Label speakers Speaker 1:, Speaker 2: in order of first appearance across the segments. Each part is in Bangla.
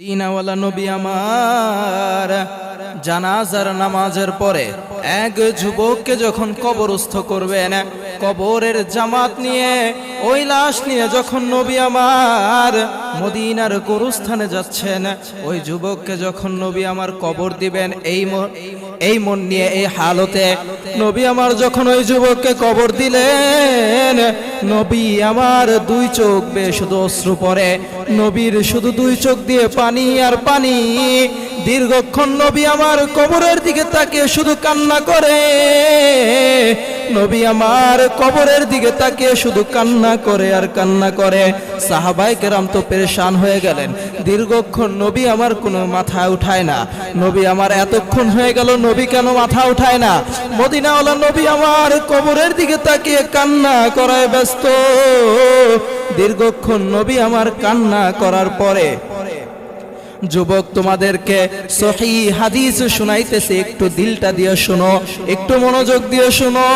Speaker 1: দিনাওয়ালা নবী আমার। জানাজার নামাজের পরে এক যুবককে যখন কবরস্থ করবেন, কবরের জামাত নিয়ে, ওই লাশ নিয়ে যখন নবী আমার মদিনার গরুস্থানে যাচ্ছেন, ওই যুবককে যখন নবী আমার কবর দিবেন, এই এই মন নিয়ে, এই হালতে নবী আমার যখন ওই যুবককে কবর দিলেন, নবী আমার দুই চোখ বেশ শুধু অশ্রু পরে নবীর শুধু দুই চোখ দিয়ে পানি আর পানি। দীর্ঘক্ষণ নবী আমার কবরের দিকে তাকে শুধু কান্না করে। নবী আমার কবরের দিকে তাকিয়ে শুধু কান্না করে আর কান্না করে। সাহাবাই কেরাম তো পেরেশান হয়ে গেলেন। দীর্ঘক্ষণ নবী আমার কোনো মাথা উঠায় না। নবী আমার এতক্ষণ হয়ে গেল, নবী কেন মাথা উঠায় না? মদিনাওয়ালা নবী আমার কবরের দিকে তাকিয়ে কান্না করায় ব্যস্ত। দীর্ঘক্ষণ নবী আমার কান্না করার পরে যুবক, তোমাদেরকে সহি হাদিস শুনাইতেছে। একটু দিলটা দিয়ে শোনো, একটু মনোযোগ দিয়ে শোনো।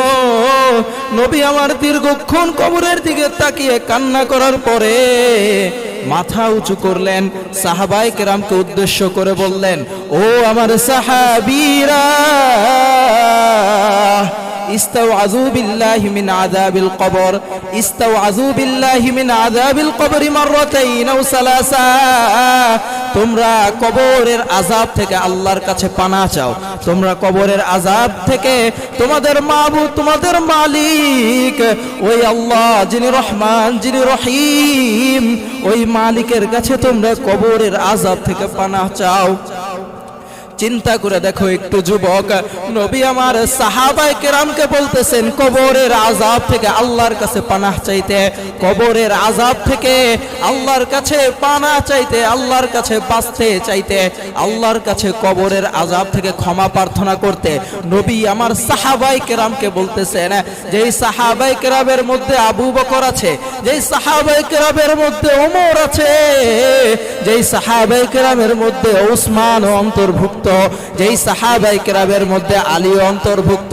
Speaker 1: নবী আমার দীর্ঘক্ষণ কবরের দিকে তাকিয়ে কান্না করার পরে মাথা উঁচু করলেন সাহাবাই কেরামকে উদ্দেশ্য করে বললেন, ও আমার সাহাবীরা ইস্তাউ আজু বিল্লাহি মিন আযাবিল কবর ইস্তাউ আজু বিল্লাহি মিন আযাবিল কবরি মাররাতাইন আও সালাসা। তোমরা কবরের আযাব থেকে আল্লাহর কাছে পানা চাও। তোমরা কবরের আযাব থেকে তোমাদের মাবুদ, তোমাদের মালিক, ওই আল্লাহ যিনি রহমান, যিনি রহিম, ওই মালিকের কাছে তোমরা কবরের আযাব থেকে পানা চাও। চিন্তা করে দেখো একটু যুবক। নবী আমার সাহাবাই কেরামকে বলতেছেন, কবরের আজাব থেকে আল্লাহর কাছে পানাহ চাইতে, কবরের আজাব থেকে আল্লাহর কাছে পানাহ চাইতে, আল্লাহর কাছে বাঁচতে চাইতে, আল্লাহর কাছে কবরের আজাব থেকে ক্ষমা প্রার্থনা করতে। নবী আমার সাহাবাই কেরামকে বলতেছেন, যেই সাহাবাই কেরামের মধ্যে আবু বকর আছে, যেই সাহাবাই কেরামের মধ্যে ওমর আছে, যেই সাহাবাই কেরামের মধ্যে ওসমান অন্তর্ভুক্ত যেই সাহাবাই কেরামের মধ্যে আলী অন্তর্ভুক্ত।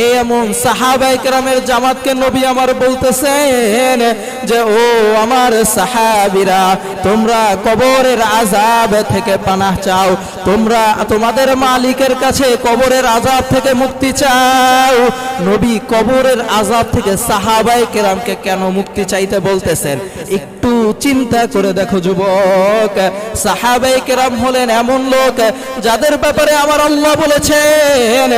Speaker 1: এই এমন সাহাবাই কেরামের জামাতকে নবী আমার বলতেছেন যে, ও আমার সাহাবিরা, তোমরা কবরের আজাব থেকে পানাহ চাও। তোমরা তোমাদের মালিকের কাছে কবরের আজাব থেকে মুক্তি চাও। নবী কবরের আজাব থেকে সাহাবাই কেরামকে কেন মুক্তি চাইতে বলতেছেন? একটু চিন্তা করে দেখো যুবক, সাহাবাই কেরাম হলেন এমন লোক যাদের ব্যাপারে আমার আল্লাহ বলেছেন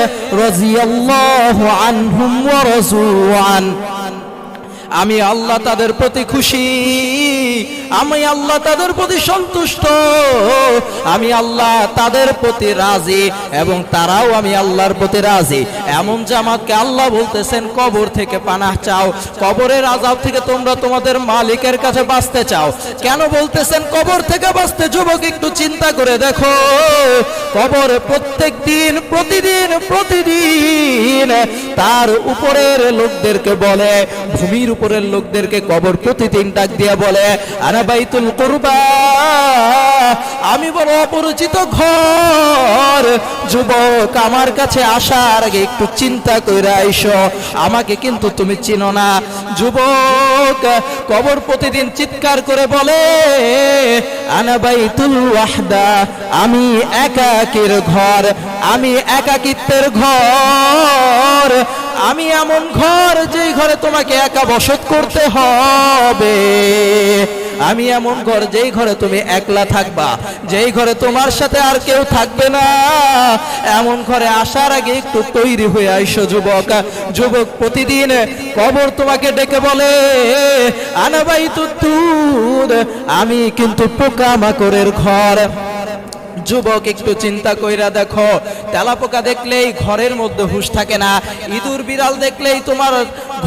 Speaker 1: রাজিয়াল্লাহু আনহুম ওয়া রাজুআন। আমি আল্লাহ তাদের প্রতি খুশি। আমি আল্লাহ তাদের প্রতি সন্তুষ্ট। আমি আল্লাহ তাদের প্রতি রাজি এবং তারাও আমি আল্লাহর প্রতি রাজি। এমন জামাতকে আল্লাহ বলতেছেন, কবর থেকে পানাহ চাও। কবরের আজাব থেকে তোমরা তোমাদের মালিকের কাছে বাঁচতে চাও। কেন বলতেছেন, কবর থেকে বাঁচতে যুবক, একটু চিন্তা করে দেখো। কবর প্রত্যেক দিন প্রতিদিন প্রতিদিন তার উপরের লোকদেরকে বলে, ভূমির উপরের লোকদেরকে কবর প্রতিদিন ডাক দিয়া বলে আরে বাইতুল করবা আমি বড় অপরিচিত ঘর যুবক, আমার কাছে আসার আগে একটু চিন্তা করে আইসো। আমাকে কিন্তু তুমি চিনো না। যুবক, কবর প্রতিদিন চিৎকার করে বলে আমি একাকির ঘর, আমি একাকিত্বের ঘর, আমি এমন ঘর যেই ঘরে তোমাকে একা বসত করতে হবে। আমি এমন ঘর, যেই ঘরে তুমি একলা থাকবা, যেই ঘরে তোমার সাথে আর কেউ থাকবে না। এমন ঘরে আসার আগে একটু তৈরি হয়ে আইসো, যুবক। যুবক প্রতিদিন কবর তোমাকে ডেকে বলে আনাবাই তুদ আমি কিন্তু পোকামাকড়ের ঘর। যুবক, একটু চিন্তা কইরা দেখো। তেলাপোকা দেখলেই ঘরের মধ্যে হুশ থাকে না। ইঁদুর বিড়াল দেখলেই তোমার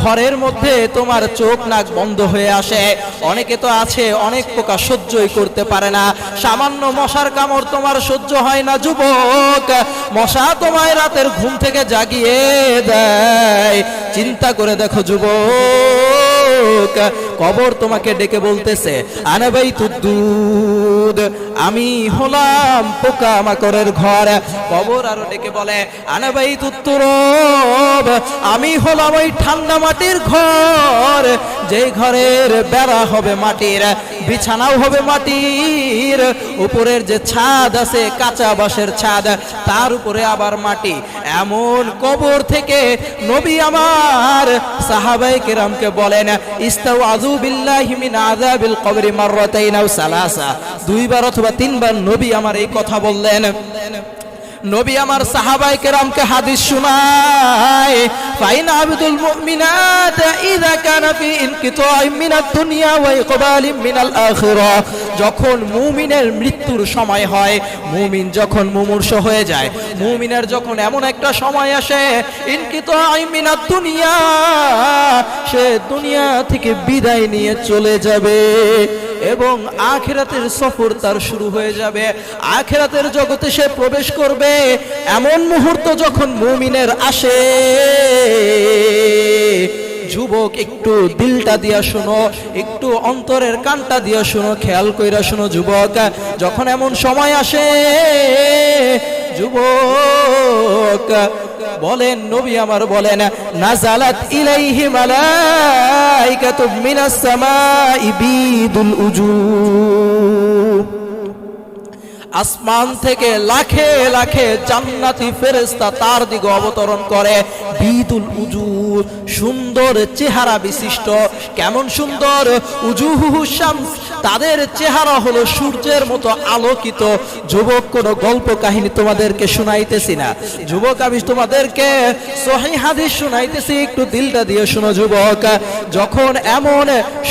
Speaker 1: ঘরের মধ্যে তোমার চোখ নাক বন্ধ হয়ে আসে। অনেকে তো আছে, অনেক পোকা সহ্যই করতে পারে না। সামান্য মশার কামড় তোমার সহ্য হয় না, যুবক। মশা তোমায় রাতের ঘুম থেকে জাগিয়ে দেয়। চিন্তা করে দেখো, যুবক। কবর তোমাকে ডেকে বলতেছে আনাবাই তুদ্দুদ আমি হলাম পোকা মাকড়ের ঘর। কবর আরও ডেকে বলে আনাবাই তুত্তুরব আমি হলাম ওই ঠান্ডা মাটির ঘর। যেই ঘরের বেড়া হবে মাটির, বিছানাও হবে মাটির, উপরের যে ছাদ আছে কাঁচা বাঁশের ছাদ, তার উপরে আবার মাটি। এমন কবর থেকে নবী আমার সাহাবাই কেরামকে বলেন ইস্তাউ আজু বিল্লাহি কবরি মাররাতাইন সালাসা। দুইবার অথবা তিনবার নবী আমার এই কথা বললেন। নবী আমার সাহাবাই কেরামকে হাদিস শোনায়, ফাইন আবদুল মুমিনাত ইযা কানা ফি ইনকিতাই মিনাদ দুনিয়া ওয়া ইকবালিম মিনাল আখিরা। যখন মুমিনের মৃত্যুর সময় হয়, মুমিন যখন মুমূর্ষ হয়ে যায়, মুমিনের যখন এমন একটা সময় আসে, ইনকিতাই মিনাদ দুনিয়া, সে দুনিয়া থেকে বিদায় নিয়ে চলে যাবে এবং আখেরাতের সফর তার শুরু হয়ে যাবে। আখেরাতের জগতে সে প্রবেশ করবে, এমন মুহূর্ত যখন মুমিনের আসে। যুবক, একটু দিলটা দিয়া শোনো, একটু অন্তরের কানটা দিয়া শোনো, খেয়াল কইরা শোনো যুবক, যখন এমন সময় আসে, যুবক, বলেন, নবী আমার বলেন, নাজালাত ইলাইহি মালাইকাতু মিনাস সামাই বিদুল উজুব আসমান থেকে লাখে লাখে জান্নাতি ফেরেস্তা তার দিকে অবতরণ করে। বিদুল উজু সুন্দর চেহারা বিশিষ্ট। কেমন সুন্দর? উজুহু শামস তাদের চেহারা হলো সূর্যের মতো আলোকিত। যুবক, কোন গল্প কাহিনী তোমাদেরকে শোনাইতেছি না। যুবক, আমি তোমাদেরকে সহি হাদিস শোনাইতেছি, একটু দিলটা দিয়ে শোনো যুবক। যখন এমন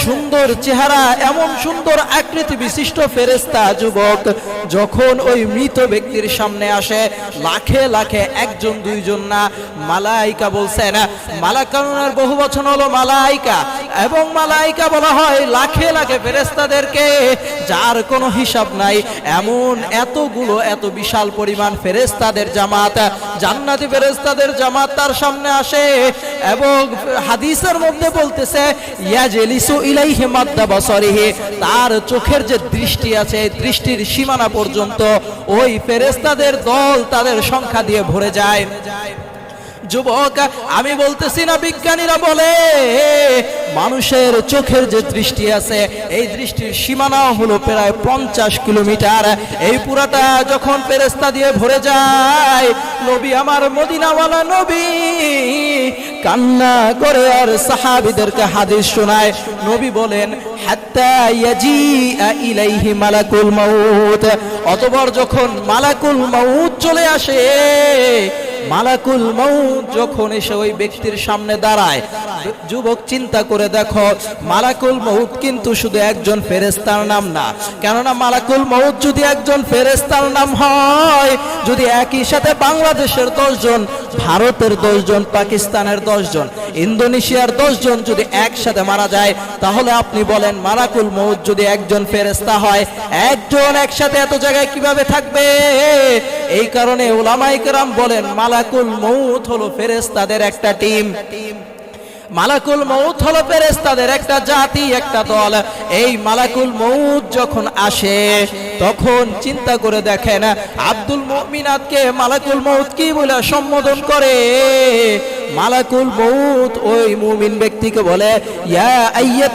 Speaker 1: সুন্দর চেহারা, এমন সুন্দর আকৃতি বিশিষ্ট ফেরেস্তা যুবক, যখন ওই মৃত ব্যক্তির সামনে আসে, লাখে লাখে, একজন, দুইজন না মালাইকা বলছেন মালাকানুনের বহু বচন হলো মালাইকা। এবং মালাইকা বলা হয় লাখে লাখে ফেরেস্তাদেরকে যার কোনো হিসাব নাই, এমন এতগুলো, এত বিশাল পরিমাণ ফেরেস্তাদের জামাত, জান্নাতি ফেরেস্তাদের জামাত তার সামনে আসে এবং হাদিসের মধ্যে বলতেছে ইয়াজেলিসু ইলাইহি মাদ্দা বাসারিহি। তার চোখের যে দৃষ্টি আছে দৃষ্টির সীমানা পর্যন্ত ওই ফেরেস্তাদের দল তাদের সংখ্যা দিয়ে ভরে যায়। যুবক, আমি বলতেছি না বিজ্ঞানীরা বলে, মানুষের চোখের যে দৃষ্টি আছে, এই দৃষ্টির সীমানা হলো প্রায় পঞ্চাশ কিলোমিটার। এই পুরাটা যখন পেরেস্তা দিয়ে ভরে যায়, নবী আমার মদিনাওয়ালা নবী কান্না করে আর সাহাবিদেরকে হাদিস শোনায়। নবী বলেন মালাকুল মাউত। অতঃপর যখন মালাকুল মাউত চলে আসে মালাকুল মৌ যখন এসে ওই ব্যক্তির সামনে দাঁড়ায়, যুবক চিন্তা করে দেখো, মালাকুল মৌত কিন্তু শুধু একজন ফেরেস্তার নাম না। কেননা মালাকুল মৌত যদি একজন ফেরেস্তার নাম হয়, যদি একই সাথে বাংলাদেশের দশজন ভারতের দশজন, পাকিস্তানের দশজন, ইন্দোনেশিয়ার দশজন যদি একসাথে মারা যায়, তাহলে আপনি বলেন মারাকুল মৌত যদি একজন ফেরেস্তা হয়, একজন একসাথে এত জায়গায় কীভাবে থাকবে? এই কারণে ওলামাইকরাম বলেন, মালাকুল মৌত হলো ফেরেস্তাদের একটা টিম। মালাকুল মৌত হলো ফেরেস্তাদের একটা জাতি, একটা দল। এই মালাকুল মৌত যখন আসে, তখন চিন্তা করে দেখেন আব্দুল মমিনাদকে মালাকুল মৌত কি বলে সম্বোধন করে? মালাকুল মৌত ওই মুমিন ব্যক্তিকে বলে, ইয়া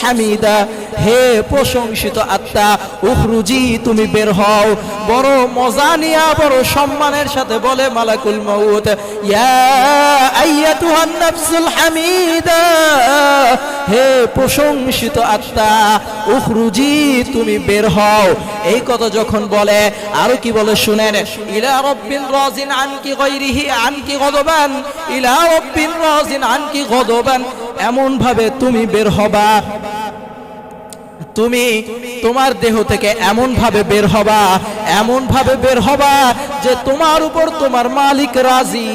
Speaker 1: হামিদা, হে প্রশংসিত আত্মা, উখরুজি, তুমি বের হও। বড় মজা নিয়া, বড় সম্মানের সাথে বলে মালাকুল মৌত ইয়া আইয়াতুহান নাফসুল হামিদা হে প্রশংসিত আত্মা, উখরুজি তুমি বের হও। এই কথা যখন বলে, আরও কি বলে শুনেন? ইলা রব্বিন রাজিন আনকি গায়রিহি, আনকি গদবান। ইলা রব্বিন রাজিন আনকি গদবান। এমন ভাবে তুমি বের হবা। তুমি তোমার দেহ থেকে এমন ভাবে বের হবা এমন ভাবে বের হবা যে তোমার উপর তোমার মালিক রাজি।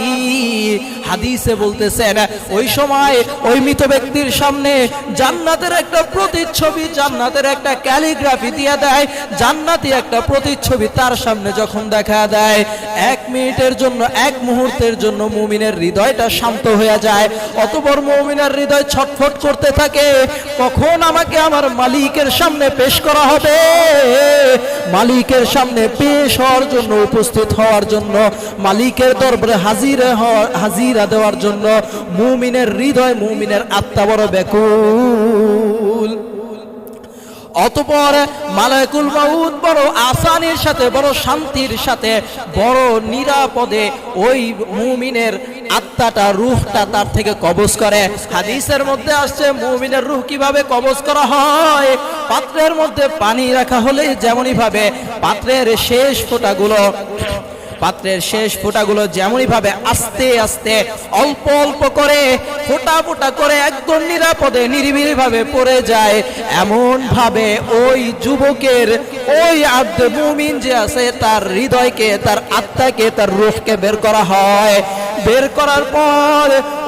Speaker 1: হাদিসে বলতেছেন, ওই সময় ওই মৃত ব্যক্তির সামনে জান্নাতের একটা প্রতিচ্ছবি, জান্নাতের একটা ক্যালিগ্রাফি দিয়ে দেয়। জান্নাতি একটা প্রতিচ্ছবি তার সামনে যখন দেখা দেয়, এক মিনিটের জন্য, এক মুহূর্তের জন্য মুমিনের হৃদয়টা শান্ত হয়ে যায়। অতপর মুমিনের হৃদয় ছটফট করতে থাকে, কখন আমাকে আমার মালিকের সামনে পেশ করা হবে? মালিকের সামনে পেশ হওয়ার জন্য, উপস্থিত হওয়ার জন্য, মালিকের দরবারে হাজির হাজির হাজিরা দেওয়ার জন্য মুমিনের হৃদয় মুমিনের আত্মা বড় ব্যাকুল। অতপর মালাকুল মাউদ বড় আসানির সাথে, বড় শান্তির সাথে, বড় নিরাপদে ওই মুমিনের আত্মাটা, রুহটা তার থেকে কবজ করে। হাদিসের মধ্যে আসছে, মুমিনের রুহ কীভাবে কবজ করা হয়? পাত্রের মধ্যে পানি রাখা হলে যেমনই ভাবে, পাত্রের শেষ ফোঁটাগুলো পাত্রের শেষ ফোঁটাগুলো যেমনই ভাবে আস্তে আস্তে অল্প অল্প করে, ফোঁটা ফোঁটা করে একদম নিরাপদে নিরিবিলি ভাবে পড়ে যায়। এমন ভাবে ওই যুবকের, ওই আব্দ মুমিন যে আছে, তার হৃদয়কে, তার আত্মাকে, তার রূহকে বের করা হয়। বের করার পর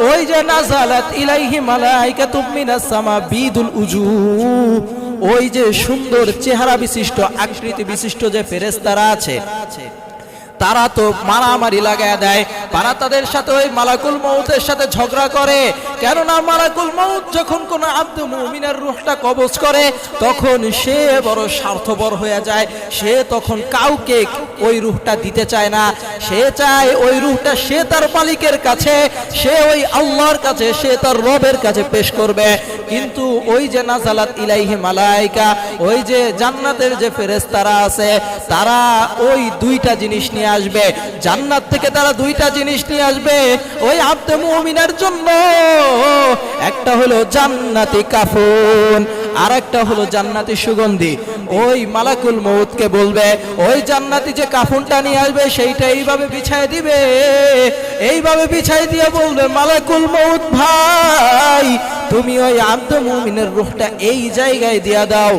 Speaker 1: ওই যে নাজালাত ইলাইহি মালাইকাতুম মিনাস সামা বিদুল উজু ওই যে সুন্দর চেহারা বিশিষ্ট, আকৃতি বিশিষ্ট যে ফেরেশতারা আছে তারা তো মারামারি লাগায় দেয়। তারা তাদের সাথে ওই মালাকুল মৌতের সাথে ঝগড়া করে। কেননা মালাকুল মৌত যখন কোন আব্দ মুমিনের রুহটা কবজ করে, তখন সে বড় স্বার্থপর হয়ে যায়। সে তখন কাউকে ওই রুহটা দিতে চায় না। সে চায় ওই রুহটা সে তার মালিকের কাছে, সে ওই আল্লাহর কাছে, সে তার রবের কাছে পেশ করবে। কিন্তু ওই যে নাজালাত ইলাইহি মালাইকা, ওই যে জান্নাতের যে ফেরেস্তারা আছে, তারা ওই দুইটা জিনিস নিয়ে আসবে। জান্নাত থেকে তারা দুইটা জিনিস নিয়ে আসবে। ওই আব্দে মুমিনের জন্য। একটা হলো জান্নাতি কাফন আর একটা হলো জান্নাতি সুগন্ধি। ওই মালাকুল মৌতকে বলবে, ওই জান্নাতি যে কাফনটা নিয়ে আসবে, সেইটা এইভাবে বিছায় দিবে। এইভাবে বিছাই দিয়ে বলবে, মালাকুল মৌত ভাই, তুমি ওই আব্দ মুমিনের রূহটা এই জায়গায় দিয়া দাও।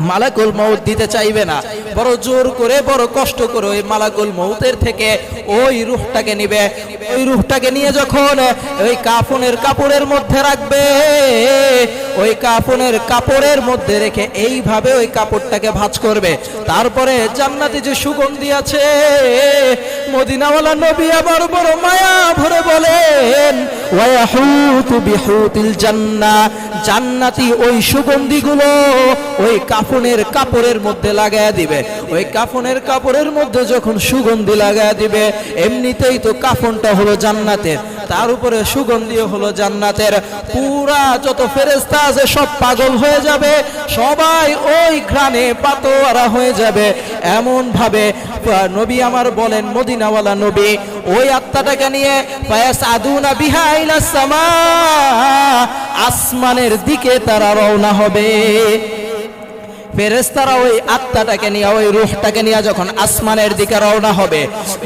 Speaker 1: মালাকুল মৌত দিতে চাইবে না। বড় জোর করে, বড় কষ্ট করে ওই মালাকুল মৌতের থেকে ওই রুহটাকে নিবে। ওই রুহটাকে নিয়ে যখন ওই কাফনের কাপড়ের মধ্যে রাখবে, ওই কাফনের কাপড়ের মধ্যে রেখে এইভাবে ওই কাপড়টাকে ভাঁজ করবে। তারপরে জান্নাতি যে সুগন্ধি আছে, মদিনাওয়ালা নবী আবার বড় মায়া ভরে বলেন জান্নাতি ওই সুগন্ধিগুলো ওই কাফনের কাপড়ের মধ্যে লাগায়া দিবে। ওই কাফনের কাপড়ের মধ্যে যখন সুগন্ধি লাগায়া দিবে, এমনিতেই তো কাফনটা হলো জান্নাতের, তার উপরে সুগন্ধিও হলো জান্নাতের। পুরা যত ফেরেস্তা আছে সব পাগল হয়ে যাবে, সবাই ওই ঘ্রাণে পাতোয়ারা হয়ে যাবে। এমন ভাবে নবী আমার বলেন, মদিনাওয়ালা নবী, ওই আত্মাটাকে নিয়ে পায়াস আদুনা বিহাইলা সামা, আসমানের দিকে তারা রওনা হবে। ফেরেস্তারা ওই আত্মাটাকে নিয়ে, ওই রুহটাকে নিয়ে যখন আসমানের দিকে রওনা হবে,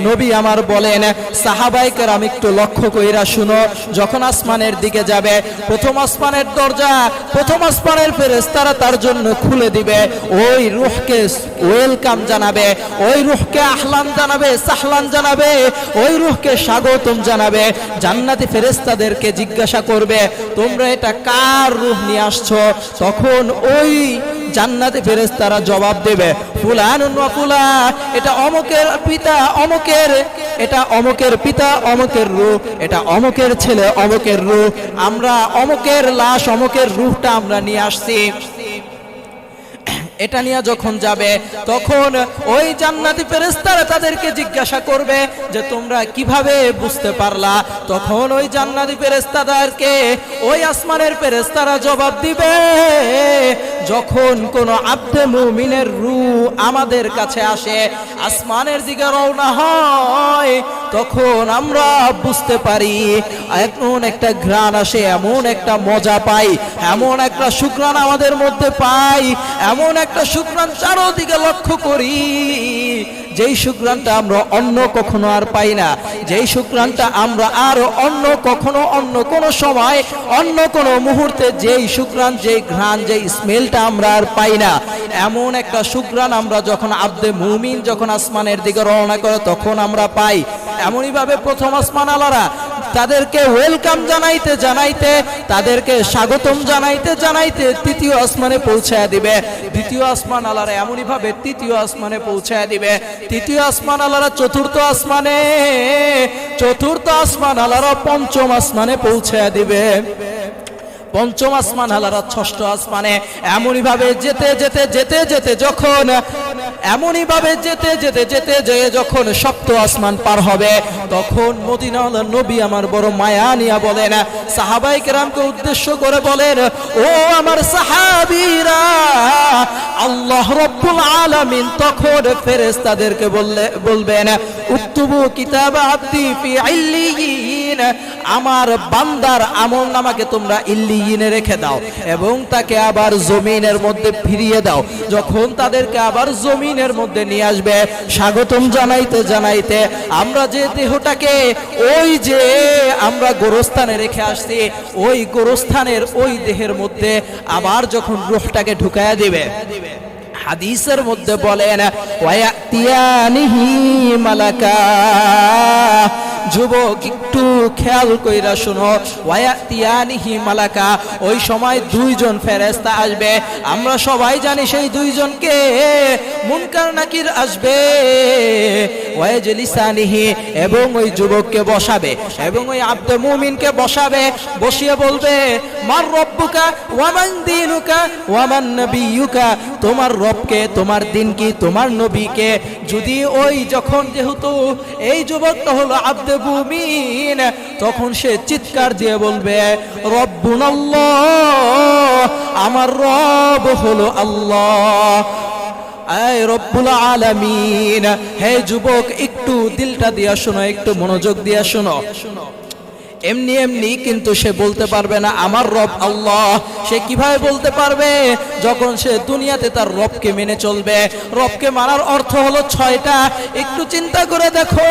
Speaker 1: নবী আমার বলেন সাহাবাইকের আমি একটু লক্ষ্য কইরা শুনো, যখন আসমানের দিকে যাবে, প্রথম আসমানের দরজা, প্রথম আসমানের ফেরেস্তারা তার জন্য খুলে দিবে, ওই রুহকে ওয়েলকাম জানাবে, ওই রুহকে আহলান জানাবে, সাহলান জানাবে, ওই রুহকে স্বাগতম জানাবে, জান্নাতি ফেরেস্তাদেরকে জিজ্ঞাসা করবে, তোমরা এটা কার রুহ নিয়ে আসছো? তখন ওই জান্নাতে ফেরেশতারা জবাব দেবে, ফুলানুন ওয়া ফুলা এটা অমকের পিতা, অমকের, এটা অমকের পিতা, অমকের রূহ, এটা অমকের ছেলে, অমকের রূহ, আমরা অমকের লাশ, অমকের রূহটা আমরা নিয়ে আসছি। এটা নিয়ে যখন যাবে, তখন ওই জান্নাতি ফেরেশতারা তাদেরকে জিজ্ঞাসা করবে যে, তোমরা কীভাবে বুঝতে পারলা? তখন ওই জান্নাতি ফেরেশতাদেরকে ওই আসমানের ফেরেশতারা জবাব দিবে যখন কোন আব্দে মুমিনের রু আমাদের কাছে আসে, আসমানের দিকে রওনা হয়, তখন আমরা বুঝতে পারি, এমন একটা ঘ্রাণ আসে, এমন একটা মজা পাই, এমন একটা শুক্রাণ আমাদের মধ্যে পাই, এমন একটা শুক্রাণ চারোদিকে লক্ষ্য করি। যেই শুক্রাণটা আমরা অন্য কখনো আর পাই না, যেই শুক্রাণটা আমরা আর অন্য কখনো অন্য কোনো সময়, অন্য কোনো মুহূর্তে যেই শুক্রাণ, যেই ঘ্রাণ, যেই স্মেলটা আমরা আর পাই না। এমন একটা শুক্রাণ আমরা যখন আব্দে মুমিন যখন আসমানের দিকে রওনা করে তখন আমরা পাই। এমনইভাবে প্রথম আসমান আলারা তাদেরকে ওয়েলকাম জানাইতে জানাইতে, তাদেরকে স্বাগতম জানাইতে জানাইতে তৃতীয় আসমানে পৌঁছায় দিবে। দ্বিতীয় আসমান আলারা এমনই ভাবে তৃতীয় আসমানে পৌঁছায় দিবে। তৃতীয় আসমান আলারা চতুর্থ আসমানে, চতুর্থ আসমান আলারা পঞ্চম আসমানে পৌঁছায় দিবে। পঞ্চম আসমান হালারা ষষ্ঠ আসমানে এমনই ভাবে যেতে যেতে যেতে যেতে যখন এমনই ভাবে যেতে যেতে যেতে যেয়ে যখন সপ্ত আসমান পার হবে, তখন মদিনাওয়ালা নবী আমার বড় মায়া নিয়া বলেন, সাহাবাই কেরামকে উদ্দেশ্য করে বলেন, ও আমার সাহাবীরা, আল্লাহ রব্বুল আলামিন তখন ফেরেশতাদেরকে বললে, বলবেন উক্তুবু কিতাব আব্দি ফি ইল্লিয়িন, আমার বান্দার আমল নামাকে তোমরা ইল্লিয়িনে রেখে দাও এবং তাকে আবার জমিনের মধ্যে ফিরিয়ে দাও। যখন তাদেরকে আবার জমিনের মধ্যে নিয়ে আসবে। স্বাগতম জানাইতে জানাইতে আমরা যে দেহটাকে ওই যে আমরা গোরস্থানে রেখে আসছি, ওই গোরস্থানের ওই দেহের মধ্যে আবার যখন রুহটাকে ঢুকায়া দিবে। হাদিসের মধ্যে বলেন যুবক, একটু খেয়াল কইরা শুনো ওয়াতিয়ানিহি মালাকা। ওই সময় দুইজন ফেরেশতা আসবে। আমরা সবাই জানি সেই দুইজনকে মুনকার নাকির আসবে। ওয়াজলিসানিহি এবং ওই যুবককে বসাবে এবং ওই আব্দে মুমিনকে বসাবে। বসিয়ে বলবে মার রব্বুকা ওয়ামান দিনুকা ওয়ামান নবিয়ুকা। তোমার রবকে তোমার দিন কি তোমার নবীকে? যদি ওই যখন যেহেতু এই যুবকটা হলো আব্দে মুমিন, তখন সে চিৎকার দিয়ে বলবে রব্বুনাল্লাহ আমার রব হলো আল্লাহ। আয় রব্বুল আলামিন, হে যুবক, একটু দিলটা দিয়া শোনো, একটু মনোযোগ দিয়া শোনো শোনো। এমনি এমনি কিন্তু সে বলতে পারবে না, আমার রব আল্লাহ। সে কীভাবে বলতে পারবে? যখন সে দুনিয়াতে তার রবকে মেনে চলবে, রবকে মানার অর্থ হলো ছয়টা। একটু চিন্তা করে দেখো,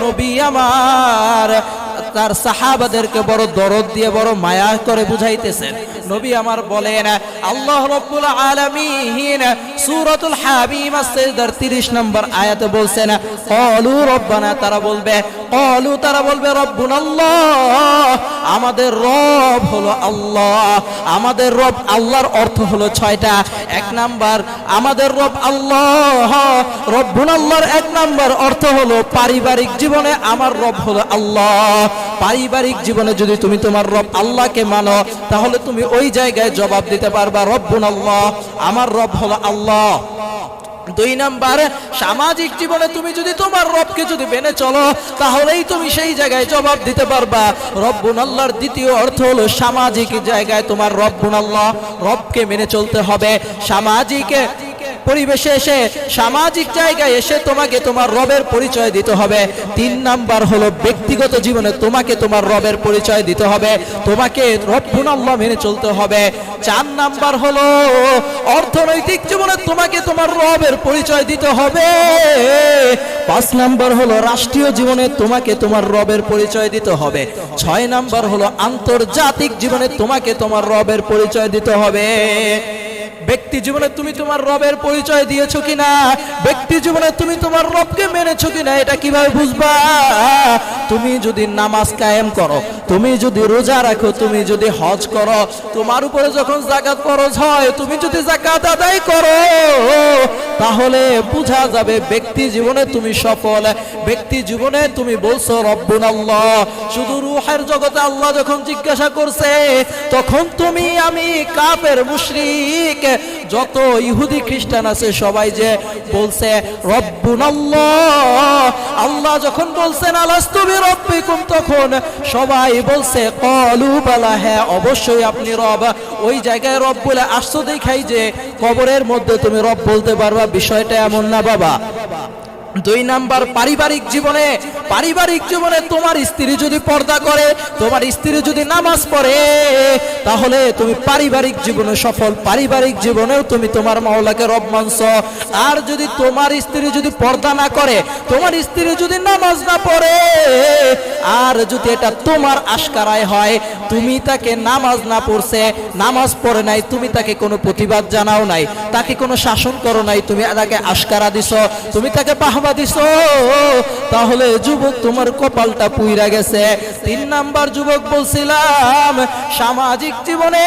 Speaker 1: নবী আমার তার সাহাবাদেরকে বড় দরদ দিয়ে, বড় মায়া করে বুঝাইতেছেন। নবী আমার বলেন, আল্লাহ রব্বুল আলামিন সূরাতুল হামিম আসসাজদার 30 নম্বর আয়াতে বলছেন ক্বালু রব্বানা, তারা বলবে ক্বালু তারা বলবে রব্বুনাল্লাহ আমাদের রব হলো আল্লাহ। আমাদের রব আল্লাহর অর্থ হলো ছয়টা। এক নাম্বার, আমাদের রব আল্লাহ। রব্বুনাল্লাহর এক নাম্বার অর্থ হলো, পারিবারিক জীবনে আমার রব হলো আল্লাহ। পারিবারিক জীবনে যদি তুমি তোমার রব আল্লাহকে মানো, তাহলে তুমি ওই জায়গায় জবাব দিতে পারবা, রব্বুন আল্লাহ, আমার রব হলো আল্লাহ। দুই নাম্বার, সামাজিক জীবনে তুমি যদি তোমার রবকে যদি মেনে চলো, তাহলেই তুমি সেই জায়গায় জবাব দিতে পারবা। রব্বুন আল্লাহর দ্বিতীয় অর্থ হলো সামাজিক জায়গায় তোমার রব্বুন আল্লাহ, রবকে মেনে চলতে হবে। সামাজিক পরিবেশে এসে, সামাজিক জায়গায় এসে তোমাকে তোমার রবের পরিচয় দিতে হবে। তিন নাম্বার হলো ব্যক্তিগত জীবনে তোমাকে তোমার রবের পরিচয় দিতে হবে। তোমাকে রব্বুন আল্লাহ মেনে চলতে হবে। চার নাম্বার হলো, অর্থনৈতিক জীবনে তোমাকে তোমার রবের পরিচয় দিতে হবে। পাঁচ নাম্বার হলো, রাষ্ট্রীয় জীবনে তোমাকে তোমার রবের পরিচয় দিতে হবে। ছয় নাম্বার হলো, আন্তর্জাতিক জীবনে তোমাকে তোমার রবের পরিচয় দিতে হবে। ব্যক্তি জীবনে তুমি তোমার রবের পরিচয় দিয়েছ কিনা? ব্যক্তি জীবনে তুমি তোমার রবকে মেনেছো কিনা? এটা কীভাবে বুঝবা? তুমি যদি নামাজ কায়েম করো, তুমি যদি রোজা রাখো, তুমি যদি হজ করো, তোমার উপরে যখন জাকাত ফরজ হয়, তুমি যদি জাকাত আদায় করো, তাহলে বোঝা যাবে ব্যক্তি জীবনে তুমি সফল, ব্যক্তি জীবনে তুমি বলছো, রব্বুন আল্লাহ। শুধু রুহের জগতে আল্লাহ যখন জিজ্ঞাসা করছে, তখন তুমি আমি কাপের মুশরিক যত ইহুদি খ্রিস্টান আছে, সবাই যে বলছে আল্লাহ। যখন বলছেন তখন সবাই বলছে, কলু, বালা হ্যাঁ অবশ্যই আপনি রব। ওই জায়গায় রব বলে আসছো দেখাই যে, কবরের মধ্যে তুমি রব বলতে পারবা, বিষয়টা এমন না বাবা। দুই নাম্বার পারিবারিক জীবনে পারিবারিক জীবনে তোমার স্ত্রী যদি পর্দা করে, তোমার স্ত্রী যদি নামাজ পড়ে, তাহলে তুমি পারিবারিক জীবনে সফল, পারিবারিক জীবনেও তুমি তোমার মাওলাকে রব মানছ। আর যদি তোমার স্ত্রী যদি পর্দা না করে, তোমার স্ত্রী যদি নামাজ না পড়ে, আর যদি এটা তোমার আশকারায় হয়, তুমি তাকে নামাজ না পড়ছে, নামাজ পড়ে নাই, তুমি তাকে কোনো প্রতিবাদ জানাও নাই, তাকে কোনো শাসন করো নাই, তুমি তাকে আশকারা দিছ, তুমি তাকে বাহবা দিছ। তাহলে যুবক তোমার কপালটা পুইরা গেছে। তিন নাম্বার যুবক বলছিলাম, সামাজিক জীবনে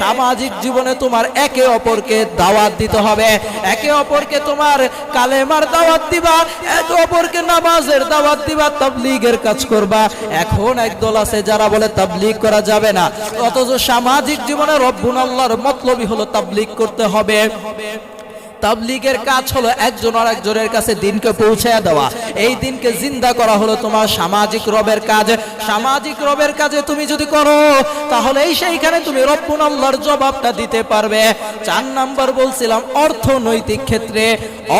Speaker 1: সামাজিক জীবনে তোমার একে অপরকে দাওয়াত দিতে হবে। একে অপরকে তোমার কালেমার দাওয়াত দিবা, একে অপরকে নামাজের দাওয়াত দিবা, তাবলিগের কাজ করবা। এখন একদল আছে যারা বলে তাবলিগ করা যাবে না। অথচ সামাজিক জীবনে রব্বুন আল্লাহর মতলবই হলো তাবলিগ করতে হবে। তাবলিগের কাজ হলো একজন আর একজনের কাছে দিনকে পৌঁছে দেওয়া। এই দিনকে জিন্দা করা হলো তোমার সামাজিক রবের কাজ। সামাজিক রবের কাজে তুমি যদি করো তাহলে এই সেইখানে তুমি আল্লাহর জবাবটা দিতে পারবে। চার নাম্বার বলছিলাম, অর্থনৈতিক ক্ষেত্রে।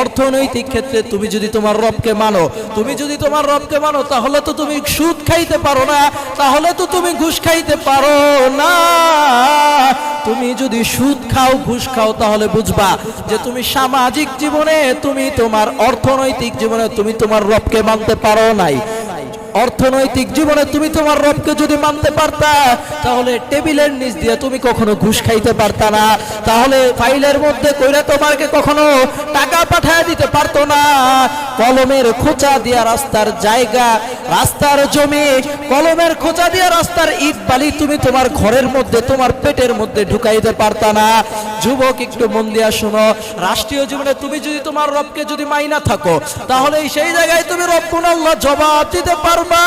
Speaker 1: অর্থনৈতিক ক্ষেত্রে তুমি যদি তোমার রবকে মানো, তুমি যদি তোমার রবকে মানো, তাহলে তো তুমি সুদ খাইতে পারো না, তাহলে তো তুমি ঘুষ খাইতে পারো না। তুমি যদি সুদ খাও, ঘুষ খাও, তাহলে বুঝবা যে তুমি সামাজিক জীবনে তুমি তোমার অর্থনৈতিক জীবনে তুমি তোমার রবকে মানতে পারো নাই। অর্থনৈতিক জীবনে তুমি তোমার রবকে যদি মানতে পারতা, তাহলে টেবিলের নিচ দিয়ে তুমি কখনো ঘুষ খাইতে পারতা না। তাহলে ফাইলের মধ্যে কইরা তোমাকে কখনো টাকা পাঠায় দিতে পারতো না। কলমের খোঁচা দিয়া রাস্তার জায়গা, রাস্তার জমি, কলমের খোঁচা দিয়া রাস্তার ইট বালি তুমি তোমার ঘরের মধ্যে, তোমার পেটের মধ্যে ঢুকাইতে পারতা না। যুবক, একটু মন দিয়া শোনো। রাষ্ট্রীয় জীবনে তুমি যদি তোমার রবকে যদি মাইনা থাকো, তাহলে সেই জায়গায় তুমি রব্বুল আল্লাহ জবাব দিতে পারবা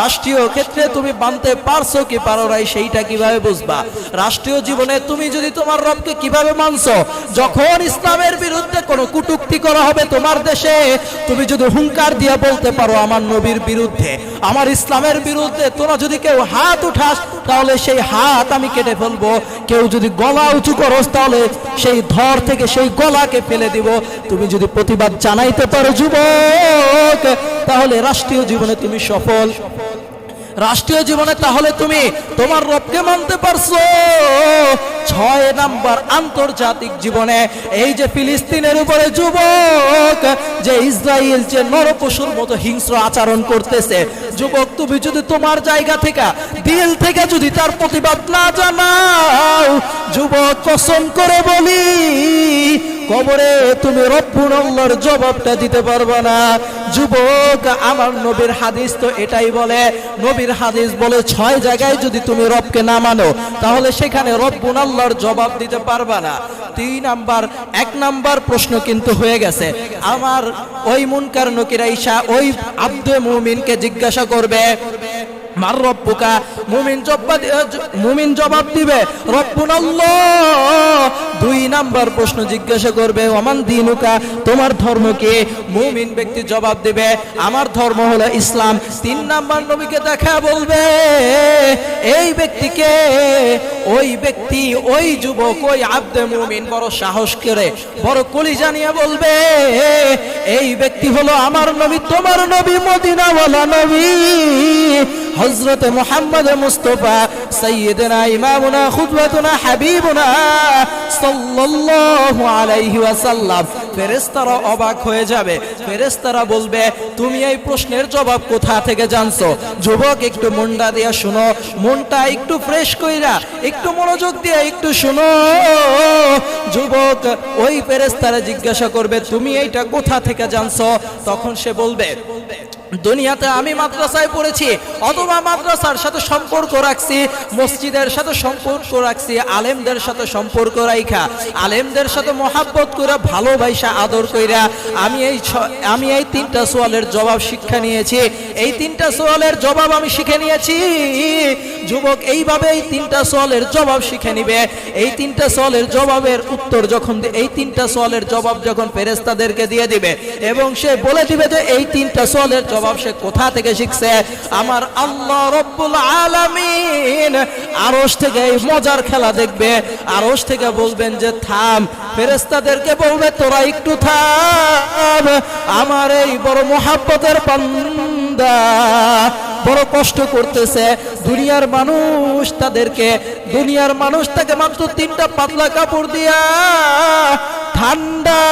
Speaker 1: রাষ্ট্রীয় ক্ষেত্রে তুমি মানতে পারছ কি পারো নাই সেইটা কীভাবে বুঝবা? রাষ্ট্রীয় জীবনে তুমি যদি তোমার রবকে কীভাবে মানছো? যখন ইসলামের বিরুদ্ধে কোনো কুটুক্তি করা হবে তোমার দেশে, তুমি যদি হুঙ্কার দিয়ে বলতে পারো আমার নবীর বিরুদ্ধে, আমার ইসলামের বিরুদ্ধে তোরা যদি কেউ হাত উঠাস, তাহলে সেই হাত আমি কেটে ফেলব। কেউ যদি গলা উঁচু করস, তাহলে সেই ধর থেকে সেই গলাকে ফেলে দিব। তুমি যদি প্রতিবাদ জানাইতে পারো, যুবক তাহলে রাষ্ট্রীয় জীবনে তুমি সফল। রাষ্ট্রীয় জীবনে তাহলে তুমি তোমার রবকে মানতে পারছ। ছয় নাম্বার আন্তর্জাতিক জীবনে এই যে ফিলিস্তিনের উপরে যুবক, যে ইসরায়েল যে নরপশুর মতো হিংস্র আচরণ করতেছে। যুবক, তুমি যদি তোমার জায়গা থেকে, দিল থেকে যদি তার প্রতিবাদ না জানাও, যুবক, কসম করে বলি কবরে তুমি রব্বুল আল্লাহর জবাবটা দিতে পারবে না। যুবক, আমার নবীর হাদিস তো এটাই বলে। নবীর হাদিস বলে ছয় জায়গায় যদি তুমি রবকে না মানো, তাহলে সেখানে রব্বুল আল্লাহর জবাব দিতে পারবে না। তিন নাম্বার, এক নাম্বার প্রশ্ন কিন্তু হয়ে গেছে। আমার ওই মুনকার নকিরা ঈশা ওই আব্দে মুমিনকে জিজ্ঞাসা করবে মার রব্বুকা। মুমিন মুমিন জবাব দিবে। রব্বুন আল্লাহ দুই নাম্বার প্রশ্ন জিজ্ঞাসা করবে, ওমান দিনুকা? তোমার ধর্ম কি? মুমিন ব্যক্তি জবাব দিবে, আমার ধর্ম হলো ইসলাম। তিন নাম্বার নবীকে দেখা বলবে, এই ব্যক্তিকে ওই ব্যক্তি, ওই যুবক, ওই আব্দে মুমিন, বড় সাহস করে, বড় কলি জানিয়ে বলবে, এই ব্যক্তি হলো আমার নবী, তোমার নবী, মদিনাওয়ালা নবী। হজরত মোহাম্মদ মুস্তফা সৈয়দনা ইমামুনা খুদওয়াতুনা হাবিবুনা সাল্লাল্লাহু আলাইহি ওয়াসাল্লাম। ফেরেশতারা অবাক হয়ে যাবে। ফেরেশতারা বলবে, তুমি এই প্রশ্নের জবাব কোথা থেকে জানছো? যুবক, একটু মনটা দিয়া শুনো। মনটা একটু ফ্রেশ কইরা, একটু মনোযোগ দিয়ে একটু শুনো। যুবক ওই ফেরেশতারা জিজ্ঞাসা করবে, তুমি এইটা কোথা থেকে জানছো? তখন সে বলবে, দুনিয়াতে আমি মাদ্রাসায় পড়েছি, অথবা মাদ্রাসার সাথে সম্পর্ক রাখছি, মসজিদের সাথে সম্পর্ক রাখছি, আলেমদের সাথে সম্পর্ক রাইখা, আলেমদের সাথে মহাব্বত করে ভালোবাসা আদর কইরা আমি এই আমি এই তিনটা সোয়ালের জবাব শিক্ষা নিয়েছি। এই তিনটা সোয়ালের জবাব আমি শিখে নিয়েছি। যুবক এইভাবে এই তিনটা সোয়ালের জবাব শিখে নিবে। এই তিনটা সোয়ালের জবাবের উত্তর যখন এই তিনটা সোয়ালের জবাব যখন ফেরেস্তাদেরকে দিয়ে দিবে এবং সে বলে দিবে যে, এই তিনটা সোয়ালের জবাব সে কোথা থেকে শিখছে? আমার আল্লাহ রব্বুল আলামিন আরশ থেকে এই মজার খেলা দেখবে। আরশ থেকে বলবেন যে, থাম। ফেরেস্তাদেরকে বলবে, তোরা একটু থাম। আমার এই বড় মোহাব্বতের পান্দা বড় কষ্ট করতেছে। দুনিয়ার মানুষ তাদেরকে, দুনিয়ার মানুষ তাকে মাত্র তিনটা পাতলা কাপড় দিয়া ঠান্ডা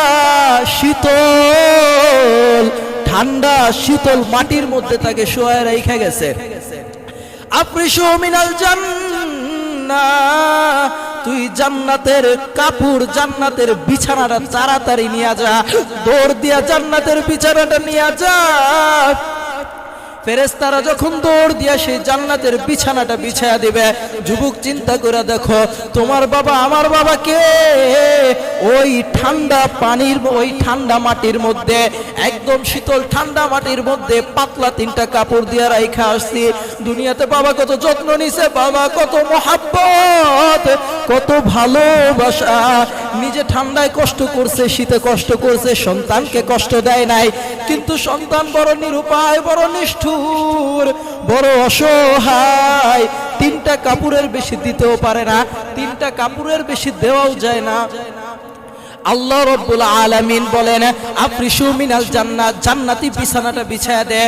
Speaker 1: শীতল ঠান্ডা শীতল মাটির মধ্যে তাকে শোয়া রেখে গেছে। আফ্রিসু মিনাল জান্নাহ তুই জান্নাতের কাপড়, জান্নাতের বিছানাটা তাড়াতাড়ি নিয়ে যা, দৌড় দিয়া জান্নাতের বিছানাটা নিয়ে যা। ফেরেস্তারা যখন দৌড় দিয়া সেই জান্নাতের বিছানাটা বিছায়া দিবে। যুবক চিন্তা করে দেখো, তোমার বাবা, আমার বাবা কে? ওই ঠান্ডা পানির, ওই ঠান্ডা মাটির মধ্যে, একদম শীতল ঠান্ডা মাটির মধ্যে পাতলা তিনটা কাপড় দিয়ে রাইখা আসছি। দুনিয়াতে বাবা কত যত্ন নিছে, বাবা কত মহাব্বত, কত ভালোবাসা। নিজে ঠান্ডায় কষ্ট করছে, শীতে কষ্ট করছে, সন্তানকে কষ্ট দেয় নাই। কিন্তু সন্তান বড় নিরুপায়, বড় নিষ্ঠুর। বড় অসহায়। তিনটা কাপড়ের বেশি দিতেও পারে না তিনটা কাপড়ের বেশি দেওয়াও যায় না। আল্লাহ রব্বুল আলামিন বলেন, আফরিসু মিনাল জান্নাত জান্নাতি বিছানাটা বিছায়া দে,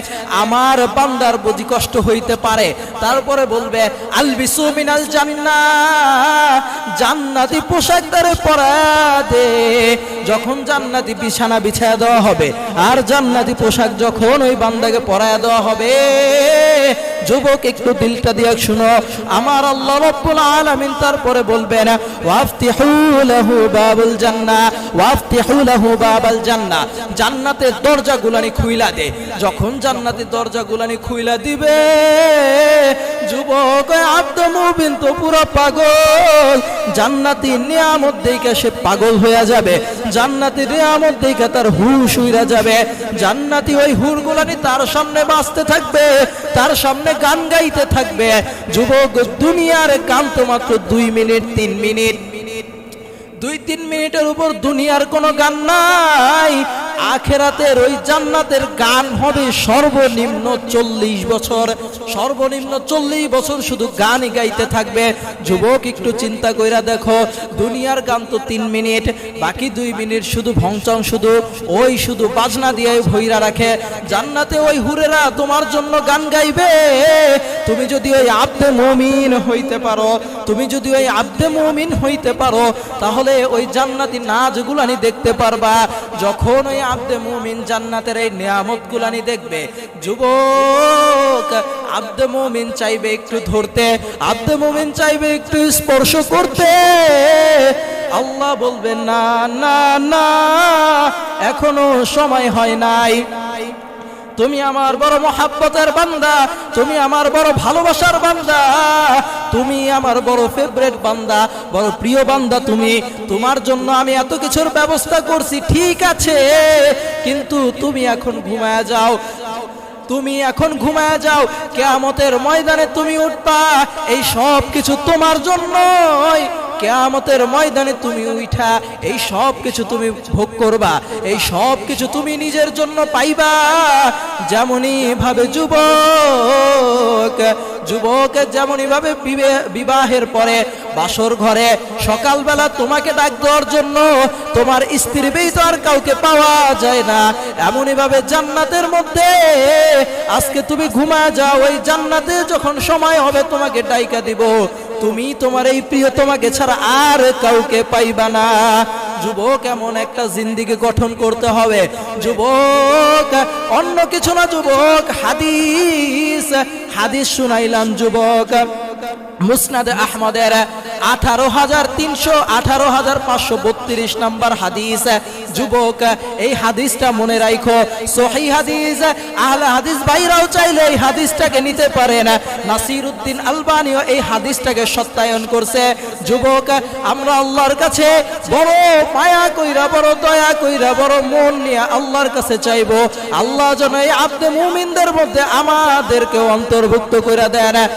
Speaker 1: আমার বান্দার বুঝি কষ্ট হইতে পারে। তারপরে বলবে, আলবিসু মিনাল জান্নাত জান্নাতি পোশাক তারে পরা দে। যখন জান্নাতি বিছানা বিছায়া দেওয়া হবে, আর জান্নাতি পোশাক যখন ওই বান্দাকে পরায়া দেওয়া হবে, যুবক একটু দিলটা দিয়ে শুনো। আমার আল্লাহ রব্বুল আলামিন তারপরে বলবেন, ওয়াফতিহু লাহু বাবুল জান্নাতের দরজাগুলানি খুইলা দে। যখন জান্নাতের দরজাগুলানি খুইলা দিবে, যুবক আব্দ মুবিন তো পুরো পাগল। জান্নাতি নিয়ামত দেখে সে পাগল হয়ে যাবে। জান্নাতি নিয়ামত দেখে তার হুশ উইরা যাবে। জান্নাতি ওই হুরগুলানি তার সামনে বাঁচতে থাকবে, তার সামনে গান গাইতে থাকবে। যুবক দুনিয়ার গান তো মাত্র দুই মিনিট, তিন মিনিট। দুই তিন মিনিটের উপর দুনিয়ার কোনো গান নাই। আখেরাতের ওই জান্নাতের গান হবে সর্বনিম্ন চল্লিশ বছর। সর্বনিম্ন চল্লিশ বছর শুধু গানই গাইতে থাকবে। যুবক, একটু চিন্তা কইরা দেখো, দুনিয়ার গান তো তিন মিনিট, বাকি দুই মিনিট শুধু ভংচং শুধু, ওই শুধু বাজনা দিয়ে ভৈরা রাখে। জান্নাতে ওই হুরেরা তোমার জন্য গান গাইবে। তুমি যদি ওই আব্দে মমিন হইতে পারো, তুমি যদি ওই আব্দে মমিন হইতে পারো, তাহলে ওই জান্নাতি নাচগুলানি দেখতে পারবা। যখন ওই আব্দে মুমিন জান্নাতের এই নিয়ামত গুলানি দেখবে। যুবক, আব্দে মুমিন চাইবে একটু ধরতে, আব্দে মুমিন চাইবে একটু স্পর্শ করতে। আল্লাহ বলবেন না না না, এখনও সময় হয় নাই। তুমি আমার বড় মহাব্বতের বান্দা, তুমি আমার বড় ভালোবাসার বান্দা, তুমি আমার বড় ফেভারিট বান্দা, বড় প্রিয় বান্দা তুমি। তোমার জন্য আমি এত কিছুর ব্যবস্থা করছি, ঠিক আছে, কিন্তু তুমি এখন ঘুমায় যাও। তুমি এখন ঘুমায় যাও, কেয়ামতের ময়দানে তুমি উঠবা, এই সব কিছু তোমার জন্যই। কেয়ামতের ময়দানে তুমি উঠা এই সব কিছু তুমি ভোগ করবা, এই সব কিছু তুমি নিজের জন্য পাইবা। যেমনই ভাবে যুবক যুবক যেমনই ভাবে বিবাহের পরে বাসর ঘরে সকালবেলা তোমাকে ডাক দেওয়ার জন্য তোমার স্ত্রী তো আর কাউকে পাওয়া যায় না। এমনই ভাবে জান্নাতের মধ্যে আজকে তুমি ঘুমা যাও, ওই জান্নাতে যখন সময় হবে তোমাকে ডাইকা দিব। তুমি তোমার এই প্রিয় তোমাকে ছাড়া আর কাউকে পাইবা না। যুবক, এমন একটা জিন্দিগি গঠন করতে হবে। যুবক, অন্য কিছু না, যুবক। হাদিস হাদিস শুনাইলাম, যুবক। মুসনাদে আহমদের আঠারো হাজার তিনশো আঠারো হাজার পাঁচশো বত্রিশ নাম্বার হাদিস। যুবক, এই হাদিসটা মনে রাখো সহি হাদিস, আহলে হাদিস বাইরাও চাইলে এই হাদিসটাকে নিতে পারেন। নাসির উদ্দিন আলবানিও এই হাদিসটাকে সত্যায়ন করছে। যুবক, আমরা আল্লাহর কাছে বড় মায়া কইরা, বড় দয়া কইরা, বড় মন নিয়ে আল্লাহর কাছে চাইব। আল্লাহ যেন এই আব্দে মুমিনদের মধ্যে আমাদেরকে অন্তর্ভুক্ত করে দেন।